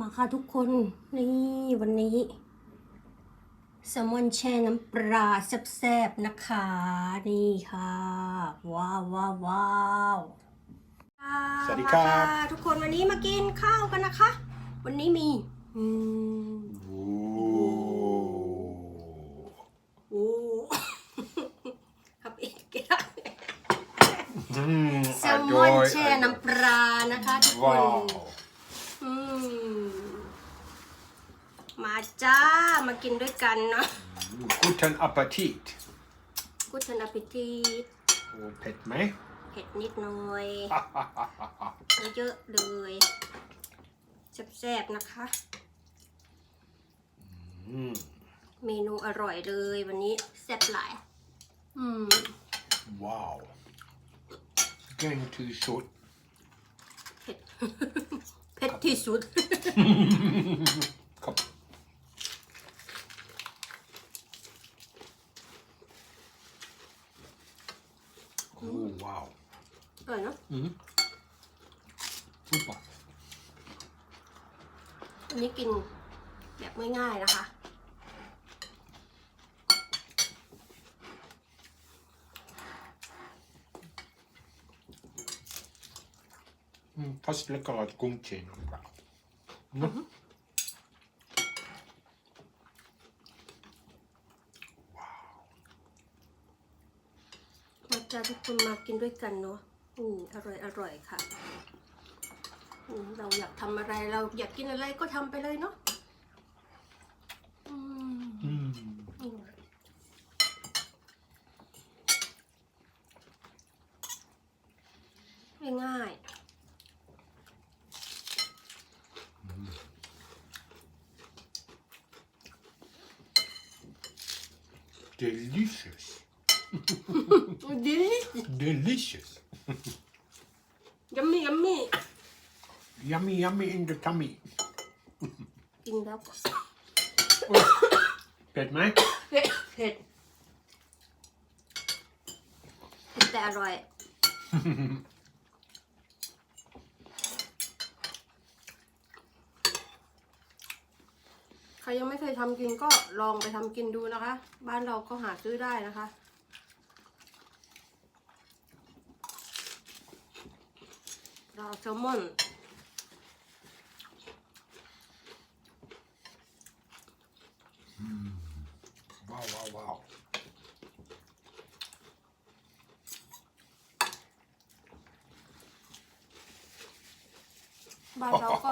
มาค่ะทุกคน นี่วันนี้แซลมอนแช่น้ำปลาแซ่บๆนะคะ นี่ค่ะ ว้าวว้าวว้าวสวัสดีครับมาะทุกคนวันนี้มากินข้าวกันนะคะ วันนี้มีอืมโอ้โอ้ครับเองกินอืมแซลมอนแช่น้ำปลานะคะทุกคว้าน ว อืมมา จ้า มากินด้วยกันเนาะ Guten Appetit กูทันอพิทีตโอ้เผ็ดไหม เผ็ดนิดหน่อยไม่เยอะเลยแซ่บๆนะคะ อืม เมนูอร่อยเลยวันนี้แซ่บหลาย อืมว้าว Going too short เผ็ด เผ็ดที่สุด ครับโอ้ว้าวอร่อยเนาะอืม super อันนี้กินแบบง่ายๆนะคะอืม fast lekker uit gomtjen. Mm. มา จ้าทุกคนมากินด้วยกันเนาะอืมอร่อยอร่อยค่ะอืมเราอยากทำอะไรเราอยากกินอะไรก็ทำไปเลยเนาะอืม Mm. อืมง่าย Delicious. ๆดี Delicious. ยัมมี่ยัมมี่ Yummy, yummy in the tummy. กินแล้วก็เผ็ดไหมเผ็ดเผ็ดเผ็ดแต่อร่อย ใครยังไม่เคยทำกินก็ลองไปทำกินดูนะคะ บ้านเราก็หาซื้อได้นะคะ ปลาแซลมอนว้าวว้าวว้าวบ้านเราก็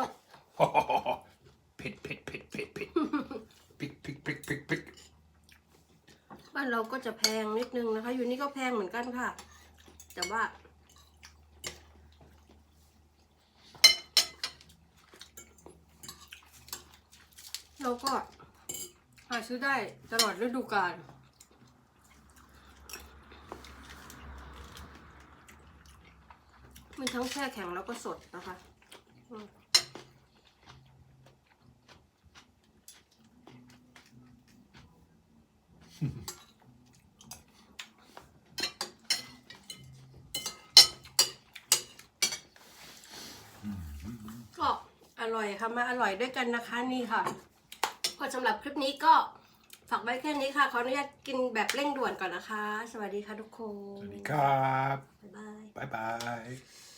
เผ็ดเผ็ดเผ็ดเผ็ดเผ็ดพริกพริกพริกพริกพริกบ้านเราก็จะแพงนิดนึงนะคะ อยู่นี่ก็แพงเหมือนกันค่ะ แต่ว่า เราก็หาซื้อได้ตลอดฤดูกาลมีทั้งแช่แข็งแล้วก็สดนะคะอืมก็อร่อยค่ะ มาอร่อยด้วยกันนะคะนี่ค่ะ ก็สำหรับคลิปนี้ก็ฝากไว้แค่นี้ค่ะ ขออนุญาตกินแบบเร่งด่วนก่อนนะคะ สวัสดีค่ะทุกคน สวัสดีครับ บ๊ายบาย บ๊ายบาย